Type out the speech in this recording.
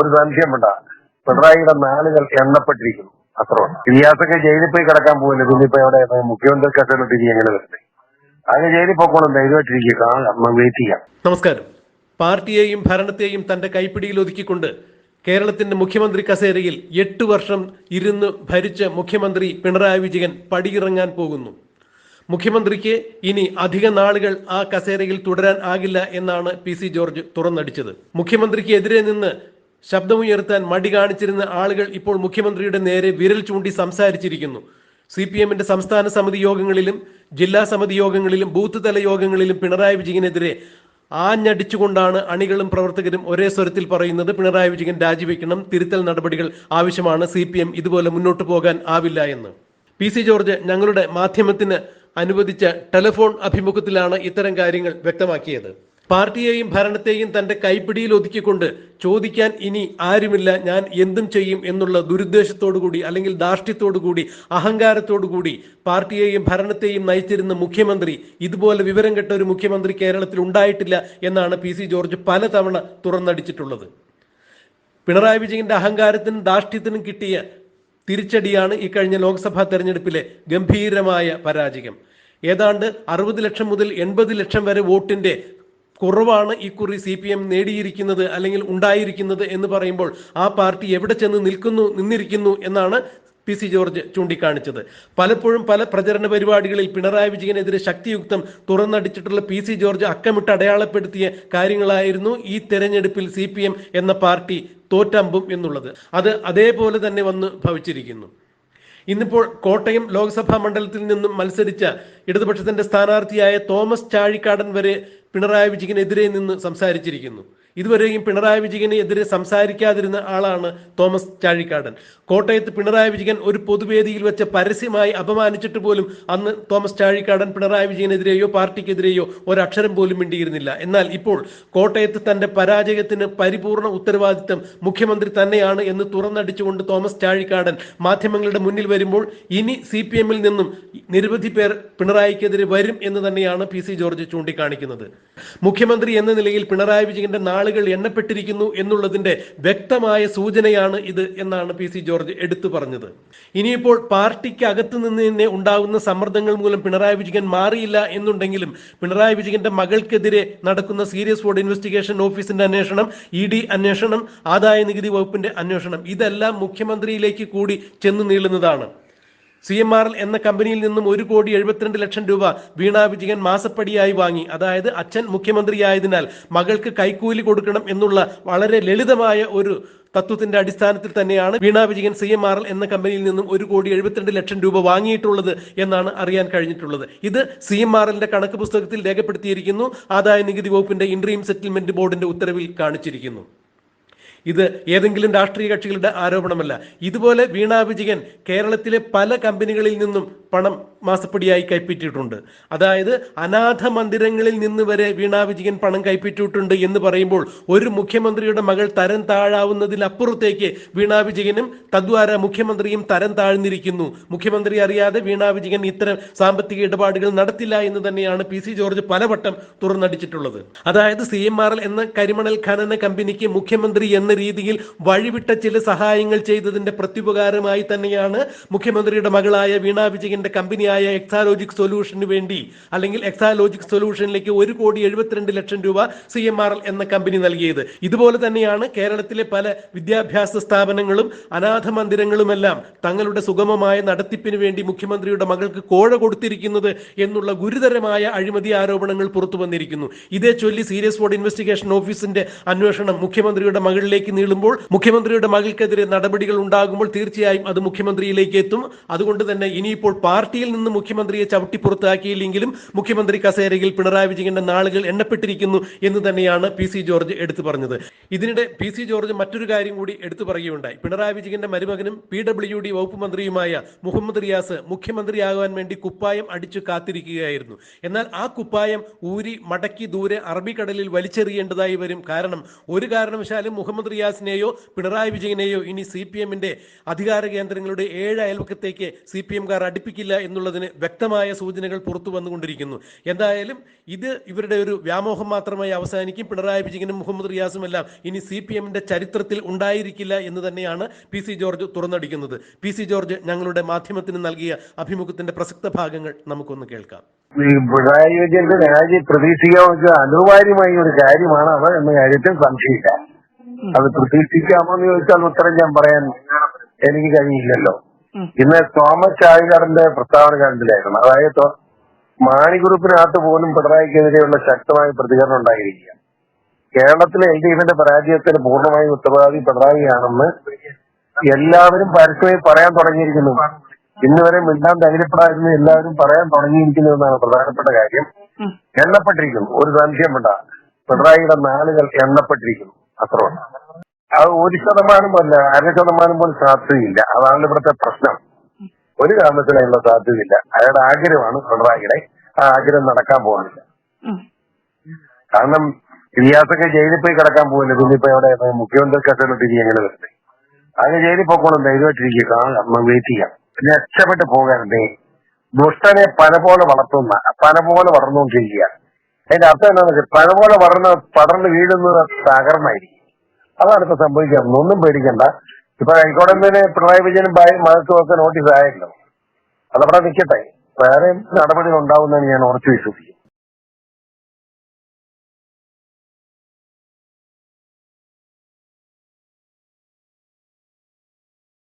ഒരു സംശയമുണ്ട പിണറായിയുടെ നാളുകൾ എണ്ണപ്പെട്ടിരിക്കുന്നു. അത്രമാണ് ഇതിഹാസൊക്കെ ജയിലിൽ പോയി കിടക്കാൻ പോകില്ല ഇതിപ്പോ എവിടെ? മുഖ്യമന്ത്രി കസേരട്ട് ഇനി എങ്ങനെ വരട്ടെ? അങ്ങനെ ജയിലിൽ പോക്കോളും. ധൈര്യമായിട്ടിരിക്കുക. വെയിറ്റ് ചെയ്യാം. നമസ്കാരം. പാർട്ടിയെയും ഭരണത്തെയും തന്റെ കൈപ്പിടിയിൽ ഒതുക്കിക്കൊണ്ട് കേരളത്തിന്റെ മുഖ്യമന്ത്രി കസേരയിൽ എട്ട് വർഷം ഇരുന്ന് ഭരിച്ച മുഖ്യമന്ത്രി പിണറായി വിജയൻ പടിയിറങ്ങാൻ പോകുന്നു. മുഖ്യമന്ത്രിക്ക് ഇനി അധിക നാളുകൾ ആ കസേരയിൽ തുടരാൻ ആകില്ല എന്നാണ് പി സി ജോർജ് തുറന്നടിച്ചത്. മുഖ്യമന്ത്രിക്ക് എതിരെ നിന്ന് ശബ്ദമുയർത്താൻ മടി കാണിച്ചിരുന്ന ആളുകൾ ഇപ്പോൾ മുഖ്യമന്ത്രിയുടെ നേരെ വിരൽ ചൂണ്ടി സംസാരിച്ചിരിക്കുന്നു. സി പി എമ്മിന്റെ സംസ്ഥാന സമിതി യോഗങ്ങളിലും ജില്ലാ സമിതി യോഗങ്ങളിലും ബൂത്ത് തല യോഗങ്ങളിലും പിണറായി വിജയനെതിരെ ആഞ്ഞടിച്ചുകൊണ്ടാണ് അണികളും പ്രവർത്തകരും ഒരേ സ്വരത്തിൽ പറയുന്നത്. പിണറായി വിജയൻ രാജിവെക്കണം തിരുത്തൽ നടപടികൾ ആവശ്യമാണ് സി ഇതുപോലെ മുന്നോട്ട് പോകാൻ ആവില്ല എന്ന്. പി സി ജോർജ് ഞങ്ങളുടെ മാധ്യമത്തിന് അനുവദിച്ച ടെലിഫോൺ അഭിമുഖത്തിലാണ് ഇത്തരം കാര്യങ്ങൾ വ്യക്തമാക്കിയത്. പാർട്ടിയെയും ഭരണത്തെയും തന്റെ കൈപ്പിടിയിൽ ഒതുക്കിക്കൊണ്ട് ചോദിക്കാൻ ഇനി ആരുമില്ല ഞാൻ എന്തും ചെയ്യും എന്നുള്ള ദുരുദ്ദേശത്തോടുകൂടി അല്ലെങ്കിൽ ധാർഷ്ട്യത്തോടു കൂടി അഹങ്കാരത്തോടു കൂടി പാർട്ടിയെയും ഭരണത്തെയും നയിച്ചിരുന്ന മുഖ്യമന്ത്രി ഇതുപോലെ വിവരം കെട്ട ഒരു മുഖ്യമന്ത്രി കേരളത്തിൽ ഉണ്ടായിട്ടില്ല എന്നാണ് പി സി ജോർജ് പലതവണ തുറന്നടിച്ചിട്ടുള്ളത്. പിണറായി വിജയന്റെ അഹങ്കാരത്തിനും ധാർഷ്ട്യത്തിനും കിട്ടിയ തിരിച്ചടിയാണ് ഈ കഴിഞ്ഞ ലോക്സഭാ തെരഞ്ഞെടുപ്പിലെ ഗംഭീരമായ പരാജയം. ഏതാണ്ട് അറുപത് ലക്ഷം മുതൽ എൺപത് ലക്ഷം വരെ വോട്ടിന്റെ കുറവാണ് ഇക്കുറി സി പി എം നേടിയിരിക്കുന്നത് അല്ലെങ്കിൽ ഉണ്ടായിരിക്കുന്നത് എന്ന് പറയുമ്പോൾ ആ പാർട്ടി എവിടെ ചെന്ന് നിൽക്കുന്നു നിന്നിരിക്കുന്നു എന്നാണ് പി സി ജോർജ് ചൂണ്ടിക്കാണിച്ചത്. പലപ്പോഴും പല പ്രചരണ പരിപാടികളിൽ പിണറായി വിജയനെതിരെ ശക്തിയുക്തം തുറന്നടിച്ചിട്ടുള്ള പി സി ജോർജ് അക്കമിട്ട് അടയാളപ്പെടുത്തിയ കാര്യങ്ങളായിരുന്നു ഈ തെരഞ്ഞെടുപ്പിൽ സി എന്ന പാർട്ടി തോറ്റമ്പും എന്നുള്ളത്. അത് അതേപോലെ തന്നെ വന്ന് ഭവിച്ചിരിക്കുന്നു. ഇന്നിപ്പോൾ കോട്ടയം ലോക്സഭാ മണ്ഡലത്തിൽ നിന്നും മത്സരിച്ച ഇടതുപക്ഷത്തിന്റെ സ്ഥാനാർത്ഥിയായ തോമസ് ചാഴിക്കാടൻ വരെ പിണറായി വിജയനെതിരെ നിന്ന് സംസാരിച്ചിരിക്കുന്നു. ഇതുവരെയും പിണറായി വിജയന് എതിരെ സംസാരിക്കാതിരുന്ന ആളാണ് തോമസ് ചാഴിക്കാടൻ. കോട്ടയത്ത് പിണറായി വിജയൻ ഒരു പൊതുവേദിയിൽ വെച്ച് പരസ്യമായി അപമാനിച്ചിട്ട് പോലും അന്ന് തോമസ് ചാഴിക്കാടൻ പിണറായി വിജയനെതിരെയോ പാർട്ടിക്കെതിരെയോ ഒരക്ഷരം പോലും മിണ്ടിയിരുന്നില്ല. എന്നാൽ ഇപ്പോൾ കോട്ടയത്ത് തന്റെ പരാജയത്തിന് പരിപൂർണ ഉത്തരവാദിത്തം മുഖ്യമന്ത്രി തന്നെയാണ് എന്ന് തുറന്നടിച്ചുകൊണ്ട് തോമസ് ചാഴിക്കാടൻ മാധ്യമങ്ങളുടെ മുന്നിൽ വരുമ്പോൾ ഇനി സി പി എമ്മിൽ നിന്നും നിരവധി പേർ പിണറായിക്കെതിരെ വരും എന്ന് തന്നെയാണ് പി സി ജോർജ് ചൂണ്ടിക്കാണിക്കുന്നത്. മുഖ്യമന്ത്രി എന്ന നിലയിൽ പിണറായി വിജയന്റെ നാളുകൾ എണ്ണപ്പെട്ടിരിക്കുന്നു എന്നുള്ളതിന്റെ വ്യക്തമായ സൂചനയാണ് ഇത് എന്നാണ് പി സി ജോർജ് എടുത്തു പറഞ്ഞത്. ഇനിയിപ്പോൾ പാർട്ടിക്ക് അകത്തു നിന്ന് തന്നെ ഉണ്ടാകുന്ന സമ്മർദ്ദങ്ങൾ മൂലം പിണറായി വിജയൻ മാറിയില്ല എന്നുണ്ടെങ്കിലും പിണറായി വിജയന്റെ മകൾക്കെതിരെ നടക്കുന്ന സീരിയസ് ഫ്രോഡ് ഇൻവെസ്റ്റിഗേഷൻ ഓഫീസിന്റെ അന്വേഷണം ഇ ഡി അന്വേഷണം ആദായ നികുതി വകുപ്പിന്റെ അന്വേഷണം ഇതെല്ലാം മുഖ്യമന്ത്രിയിലേക്ക് കൂടി ചെന്നു നീളുന്നതാണ്. സി എം ആർ എന്ന കമ്പനിയിൽ നിന്നും ഒരു കോടി എഴുപത്തിരണ്ട് ലക്ഷം രൂപ വീണ വിജയൻ മാസപ്പടിയായി വാങ്ങി. അതായത് അച്ഛൻ മുഖ്യമന്ത്രിയായതിനാൽ മകൾക്ക് കൈക്കൂലി കൊടുക്കണം എന്നുള്ള വളരെ ലളിതമായ ഒരു തത്വത്തിന്റെ അടിസ്ഥാനത്തിൽ തന്നെയാണ് Veena Vijayan C M R L എന്ന കമ്പനിയിൽ നിന്നും ഒരു കോടി എഴുപത്തിരണ്ട് ലക്ഷം രൂപ വാങ്ങിയിട്ടുള്ളത് എന്നാണ് അറിയാൻ കഴിഞ്ഞിട്ടുള്ളത്. ഇത് സി എം ആർ എല്ലിന്റെ കണക്ക് പുസ്തകത്തിൽ രേഖപ്പെടുത്തിയിരിക്കുന്നു. ആദായ നികുതി വകുപ്പിന്റെ ഇൻട്രീം സെറ്റിൽമെന്റ് ബോർഡിന്റെ ഉത്തരവിൽ കാണിച്ചിരിക്കുന്നു. ഇത് ഏതെങ്കിലും രാഷ്ട്രീയ കക്ഷികളുടെ ആരോപണമല്ല. ഇതുപോലെ വീണ വിജയൻ കേരളത്തിലെ പല കമ്പനികളിൽ നിന്നും പണം മാസപ്പടിയായി കൈപ്പറ്റിയിട്ടുണ്ട്. അതായത് അനാഥ മന്ദിരങ്ങളിൽ നിന്ന് വരെ വീണ വിജയൻ പണം കൈപ്പറ്റിയിട്ടുണ്ട് എന്ന് പറയുമ്പോൾ ഒരു മുഖ്യമന്ത്രിയുടെ മകൾ തരം താഴാവുന്നതിലപ്പുറത്തേക്ക് വീണ വിജയനും തദ്വാര മുഖ്യമന്ത്രിയും തരം താഴ്ന്നിരിക്കുന്നു. മുഖ്യമന്ത്രി അറിയാതെ വീണ വിജയൻ ഇത്തരം സാമ്പത്തിക ഇടപാടുകൾ നടത്തില്ല എന്ന് തന്നെയാണ് പി സി ജോർജ് പലവട്ടം തുറന്നടിച്ചിട്ടുള്ളത്. അതായത് സി എം ആർ എൽ എന്ന കരിമണൽ ഖനന കമ്പനിക്ക് മുഖ്യമന്ത്രി എന്ന രീതിയിൽ വഴിവിട്ട ചില സഹായങ്ങൾ ചെയ്തതിന്റെ പ്രത്യുപകാരമായി തന്നെയാണ് മുഖ്യമന്ത്രിയുടെ മകളായ വീണ വിജയന്റെ കമ്പനിയായ എക്സാലോജിക് സൊല്യൂഷന് വേണ്ടി അല്ലെങ്കിൽ എക്സാലോജിക് സൊല്യൂഷനിലേക്ക് ഒരു കോടി എഴുപത്തിരണ്ട് ലക്ഷം രൂപ സി എം ആർ എൽ എന്ന കമ്പനി നൽകിയത്. ഇതുപോലെ തന്നെയാണ് കേരളത്തിലെ പല വിദ്യാഭ്യാസ സ്ഥാപനങ്ങളും അനാഥ മന്ദിരങ്ങളുമെല്ലാം തങ്ങളുടെ സുഗമമായ നടത്തിപ്പിന് വേണ്ടി മുഖ്യമന്ത്രിയുടെ മകൾക്ക് കോഴ കൊടുത്തിരിക്കുന്നത് എന്നുള്ള ഗുരുതരമായ അഴിമതി ആരോപണങ്ങൾ പുറത്തു വന്നിരിക്കുന്നു. ഇതേ ചൊല്ലി സീരിയസ് ബോർഡ് ഇൻവെസ്റ്റിഗേഷൻ ഓഫീസിന്റെ അന്വേഷണം മുഖ്യമന്ത്രിയുടെ മകളിലേക്ക് നീളുമ്പോൾ മുഖ്യമന്ത്രിയുടെ മകൾക്കെതിരെ നടപടികൾ ഉണ്ടാകുമ്പോൾ തീർച്ചയായും അത് മുഖ്യമന്ത്രിയിലേക്ക് എത്തും. അതുകൊണ്ട് തന്നെ ഇനിയിപ്പോൾ പാർട്ടിയിൽ നിന്ന് മുഖ്യമന്ത്രിയെ ചവിട്ടി പുറത്താക്കിയില്ലെങ്കിലും മുഖ്യമന്ത്രി കസേരയിൽ പിണറായി വിജയന്റെ നാളുകൾ എണ്ണപ്പെട്ടിരിക്കുന്നു എന്ന് തന്നെയാണ് പി സി ജോർജ് എടുത്തു പറഞ്ഞത്. ഇതിനിടെ പി സി ജോർജ് മറ്റൊരു കാര്യം കൂടി എടുത്തു പറയുകയുണ്ടായി. പിണറായി വിജയന്റെ മരുമകനും പി ഡബ്ല്യു ഡി വകുപ്പ് മന്ത്രിയുമായ മുഹമ്മദ് റിയാസ് മുഖ്യമന്ത്രിയാകാൻ വേണ്ടി കുപ്പായം അടിച്ചു കാത്തിരിക്കുകയായിരുന്നു. എന്നാൽ ആ കുപ്പായം ഊരി മടക്കി ദൂരെ അറബിക്കടലിൽ വലിച്ചെറിയേണ്ടതായി വരും കാരണം ഒരു കാരണവശാലും മുഹമ്മദ് റിയാസിനെയോ പിണറായി വിജയനെയോ ഇനി സി പി എമ്മിന്റെ അധികാര കേന്ദ്രങ്ങളുടെ ഏഴ് അയൽവക്കത്തേക്ക് സി പി എംകാർ അടുപ്പിക്കില്ല എന്നുള്ളതിന് വ്യക്തമായ സൂചനകൾ പുറത്തു വന്നുകൊണ്ടിരിക്കുന്നു. എന്തായാലും ഇത് ഇവരുടെ ഒരു വ്യാമോഹം മാത്രമായി അവസാനിക്കും. പിണറായി വിജയനും മുഹമ്മദ് റിയാസും എല്ലാം ഇനി സി പി എമ്മിന്റെ ചരിത്രത്തിൽ ഉണ്ടായിരിക്കില്ല എന്ന് തന്നെയാണ് പി സി ജോർജ് തുറന്നടിക്കുന്നത്. പി സി ജോർജ് ഞങ്ങളുടെ മാധ്യമത്തിന് നൽകിയ അഭിമുഖത്തിന്റെ പ്രസക്ത ഭാഗങ്ങൾ നമുക്കൊന്ന് കേൾക്കാം. ഈ പിണറായി വിജയന്റെ രാജി പ്രതീക്ഷിക്കാൻ അനിവാര്യമായ ഒരു കാര്യമാണ് അവർ എന്ന കാര്യത്തിൽ സംശയമില്ല. അത് പ്രതീക്ഷിക്കാമോ എന്ന് ചോദിച്ചാൽ ഉത്തരം ഞാൻ പറയാൻ എനിക്ക് കഴിയില്ലല്ലോ. ഇന്ന് തോമസ് ചാഴികാടന്റെ പ്രസ്താവന കണ്ടില്ലായിരുന്നു. അതായത് മാണിഗ്രൂപ്പിനകത്ത് മാണി ഗ്രൂപ്പിനകത്ത് പോലും പിണറായിക്കെതിരെയുള്ള ശക്തമായ പ്രതികരണം ഉണ്ടായിരിക്കുക. കേരളത്തിലെ എൽ ഡി എഫിന്റെ പരാജയത്തിന് പൂർണമായും ഉത്തരവാദി പിണറായിയാണെന്ന് എല്ലാവരും പരസ്യമായി പറയാൻ തുടങ്ങിയിരിക്കുന്നു. ഇന്ന് വരെ മിണ്ടാൻ ധൈര്യപ്പെടാതിരുന്ന എല്ലാവരും പറയാൻ തുടങ്ങിയിരിക്കുന്നു എന്നാണ് പ്രധാനപ്പെട്ട കാര്യം. എണ്ണപ്പെട്ടിരിക്കുന്നു. ഒരു സംശയം വേണ്ട. പിണറായിയുടെ നാളുകൾ എണ്ണപ്പെട്ടിരിക്കുന്നു. അത്രമാണ് അത് ഒരു ശതമാനം അല്ല അര ശതമാനം പോലും സാധ്യതയില്ല. അതാണ് ഇവിടുത്തെ പ്രശ്നം. ഒരു കാരണത്തിനുള്ള സാധ്യതയില്ല. അയാളുടെ ആഗ്രഹമാണ് പിണറായിയുടെ ആ ആഗ്രഹം നടക്കാൻ പോകുന്നില്ല കാരണം ഇതിഹാസൊക്കെ ജയിലിൽ പോയി കിടക്കാൻ പോകില്ല പിന്നെ ഇപ്പൊ എവിടെ? മുഖ്യമന്ത്രി കസ്റ്റഡി ഇനി എങ്ങനെ വരട്ടെ അങ്ങ് ജയിലിൽ പോക്കോളും. ധൈര്യമായിട്ടിരിക്കുക നമ്മൾ വെയിറ്റ് ചെയ്യാം. പിന്നെ രക്ഷപ്പെട്ട് പോകാറുണ്ടേ ദുഷ്ടനെ പല പോലെ വളർത്തുന്ന പല പോലെ വളർന്നുകൊണ്ടിരിക്കുക. അതിന്റെ അർത്ഥം എന്താണെന്ന് വെച്ചാൽ പല പോലെ വളർന്ന് പടർന്ന് വീഴുന്നത് തകർന്നായിരിക്കും അതാണ് ഇപ്പൊ സംഭവിക്കാൻ ഒന്നും പേടിക്കണ്ട. ഇപ്പൊ ഹൈക്കോടതിന് പിണറായി വിജയനും മകൾക്കും ഒക്കെ നോട്ടീസ് ആയല്ലോ അതവിടെ നിൽക്കട്ടെ വേറെ നടപടികൾ ഉണ്ടാവുമെന്നാണ് ഞാൻ ഉറച്ചു വിശ്വസിക്കുന്നത്.